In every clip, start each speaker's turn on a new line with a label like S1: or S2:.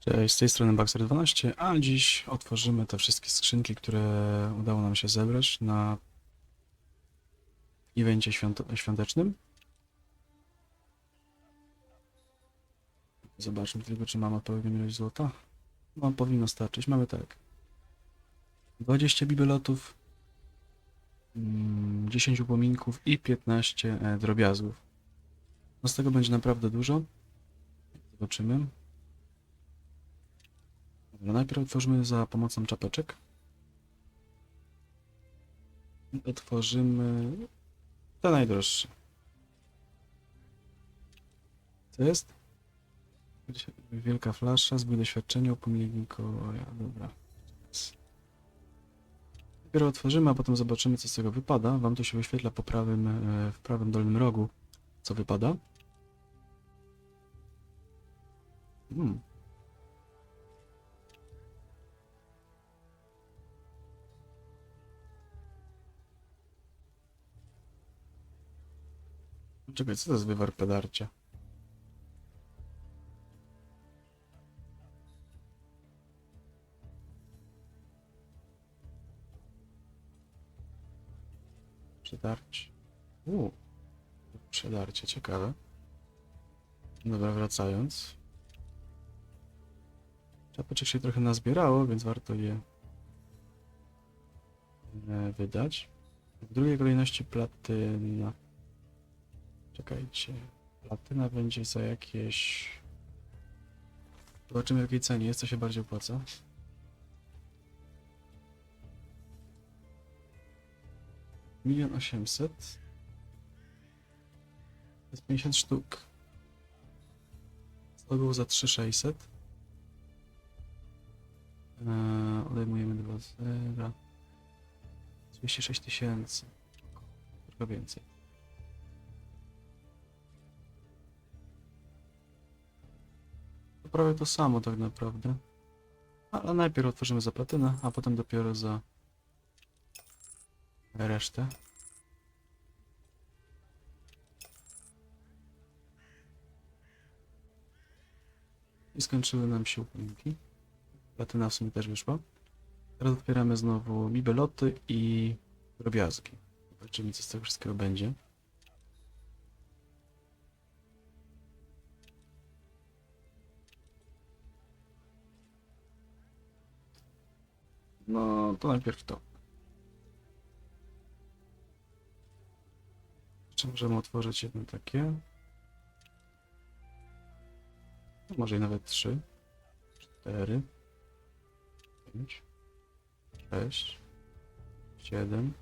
S1: Cześć, z tej strony Baxter12, a dziś otworzymy te wszystkie skrzynki, które udało nam się zebrać na evencie świąt świątecznym. Zobaczmy tylko, czy mamy odpowiednią ilość złota. No, powinno starczyć. Mamy tak. 20 bibelotów, mm, 10 upominków i 15 e, drobiazgów. No z tego będzie naprawdę dużo. Zobaczymy. Dobra, najpierw otworzymy za pomocą czapeczek. Otworzymy te najdroższe. Co jest? Wielka flasza, zbój doświadczenia, upominek Mikołaja. Dobra. Dopiero otworzymy, a potem zobaczymy, co z tego wypada. Wam to się wyświetla po prawym, e, w prawym dolnym rogu, co wypada. Hmm. Czekaj, co to jest wywar pedarcia? Przedarcie. U, przedarcie, ciekawe. Dobra, wracając. Czapeczek się trochę nazbierało, więc warto je e, wydać. W drugiej kolejności platyna. Czekajcie. Platyna będzie za jakieś... Zobaczymy w jakiej cenie jest, co się bardziej opłaca. Milion osiemset. To jest 50 sztuk. To było za 3600. Eee, odejmujemy dwa zera. 206 tysięcy. Trochę więcej. Prawie to samo tak naprawdę. Ale najpierw otworzymy za platynę, a potem dopiero za resztę. I skończyły nam się upominki. Platyna w sumie też wyszła. Teraz otwieramy znowu bibeloty i drobiazgi. Zobaczymy co z tego wszystkiego będzie. No, to najpierw to. Czy możemy otworzyć jedno takie? No, może i nawet trzy. Cztery. Pięć. Sześć. Siedem.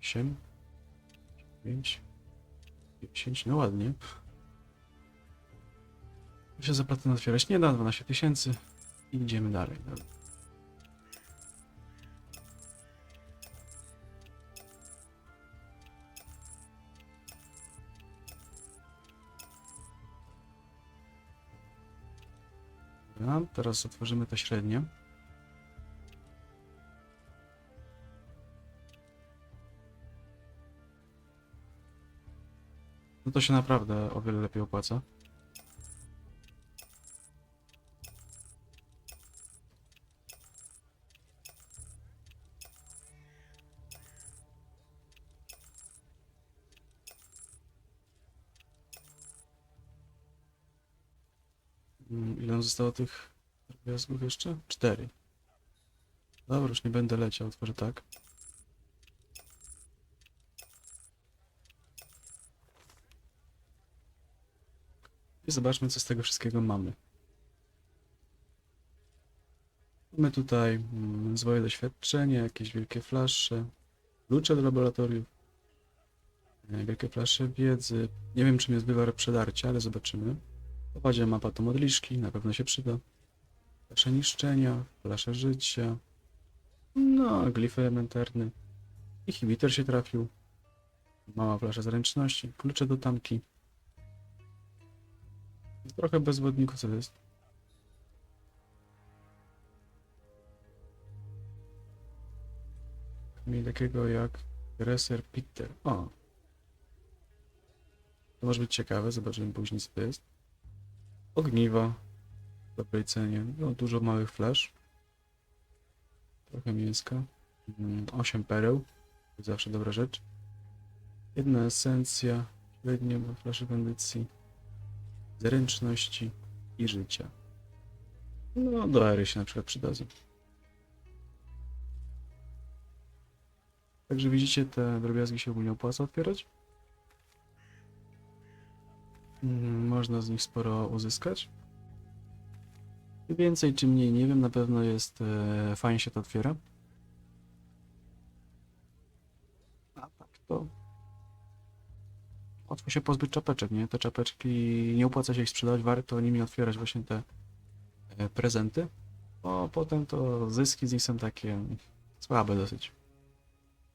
S1: Osiem. Dziewięć. Dziesięć. No ładnie. Tu się za platynę otwierać nie da. 12 tysięcy. Idziemy dalej. Dobra. Dobra, teraz otworzymy te średnie. No to się naprawdę o wiele lepiej opłaca. Ile nam zostało tych drobiazgów jeszcze? Cztery. Dobra, już nie będę leciał, otworzę tak. I zobaczmy, co z tego wszystkiego mamy. Mamy tutaj mm, zwoje doświadczenie, jakieś wielkie flasze, klucze do laboratoriów, e, wielkie flasze wiedzy. Nie wiem, czym jest wywar przedarcia, ale zobaczymy. W opadzie mapa to modliszki, na pewno się przyda. Flasze niszczenia, flasze życia. No, glif elementarny. Inhibitor się trafił. Mała flasza zręczności, klucze do tamki. Trochę bez wodników, co to jest? Mieli takiego jak Reser Peter. O! To może być ciekawe, zobaczymy później co to jest. Ogniwa. w dobrej cenie. No, dużo małych flash. Trochę mięska. 8 pereł. To zawsze dobra rzecz. Jedna esencja. Średnie flasze kondycji. Zręczności i życia. No, do ery się na przykład przydadzą. Także widzicie, te drobiazgi się ogólnie opłaca otwierać. Mm, Można z nich sporo uzyskać. Więcej czy mniej, nie wiem, na pewno jest e, fajnie się to otwiera. A tak to łatwo się pozbyć czapeczek, nie? Te czapeczki nie opłaca się ich sprzedawać, warto nimi otwierać właśnie te e, prezenty, bo potem to zyski z nich są takie słabe dosyć.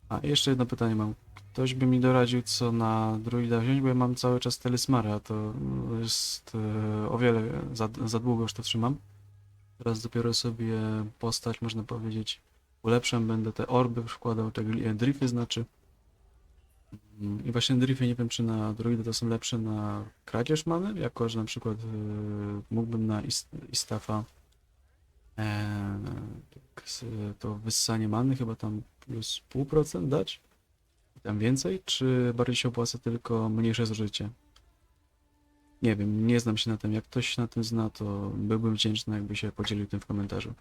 S1: A jeszcze jedno pytanie mam. Ktoś by mi doradził, co na druida wziąć, bo ja mam cały czas Telesmara, a to jest e, o wiele za, za długo już to trzymam. Teraz dopiero sobie postać, można powiedzieć, ulepszam, będę te orby wkładał, te e, drify znaczy. Mm, I właśnie drify nie wiem, czy na druida to są lepsze na kradzież many, jako że na przykład e, mógłbym na ist, Istafa tak, to wyssanie many chyba tam plus pół procent dać? Tam więcej? Czy bardziej się opłaca tylko mniejsze zużycie? Nie wiem, nie znam się na tym. Jak ktoś na tym zna, to byłbym wdzięczny, jakby się podzielił tym w komentarzu.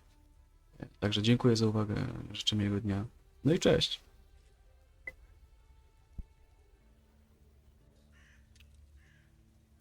S1: Także dziękuję za uwagę, życzę miłego dnia. No i cześć!